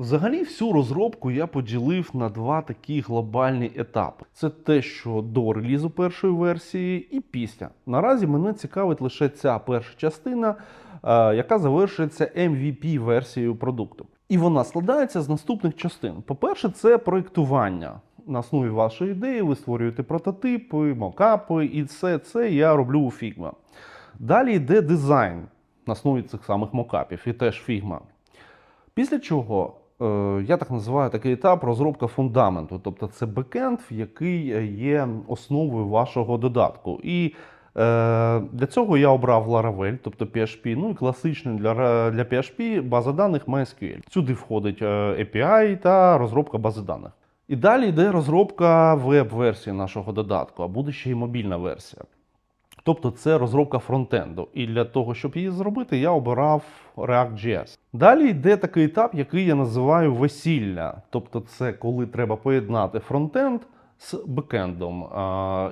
Взагалі, всю розробку я поділив на два такі глобальні етапи: це те, що до релізу першої версії, і після. Наразі мене цікавить лише ця перша частина, е, яка завершується MVP версією продукту. І вона складається з наступних частин. По-перше, це проєктування. На основі вашої ідеї ви створюєте прототипи, мокапи, і все це я роблю у Figma. Далі йде дизайн на основі цих самих мокапів і теж Figma. Після чого я так називаю такий етап розробка фундаменту, тобто це бекенд, який є основою вашого додатку. І е, для цього я обрав Laravel, тобто PHP, ну і класичний для, для PHP база даних MySQL. Сюди входить е, API та розробка бази даних. І далі йде розробка веб-версії нашого додатку, а буде ще й мобільна версія. Тобто це розробка фронтенду. І для того, щоб її зробити, я обирав React.js. Далі йде такий етап, який я називаю весілля. Тобто, це коли треба поєднати фронтенд з бекендом.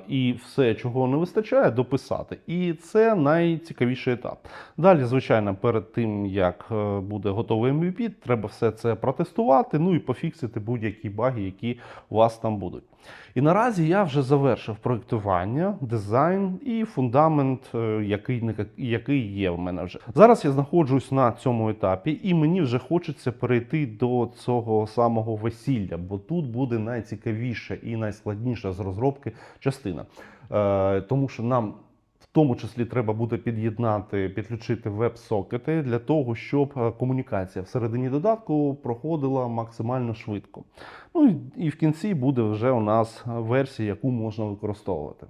І все, чого не вистачає, дописати. І це найцікавіший етап. Далі, звичайно, перед тим як е, буде готовий MVP, треба все це протестувати, ну і пофіксити будь-які баги, які у вас там будуть. І наразі я вже завершив проєктування, дизайн і фундамент, е, який, який є в мене вже. Зараз я знаходжусь на цьому етапі, і мені вже хочеться перейти до цього самого весілля, бо тут буде найцікавіша і найскладніша з розробки частина. Е, тому що нам. В тому числі треба буде під'єднати, підключити веб-сокети для того, щоб е, комунікація всередині додатку проходила максимально швидко. Ну і- і в кінці буде вже у нас версія, яку можна використовувати.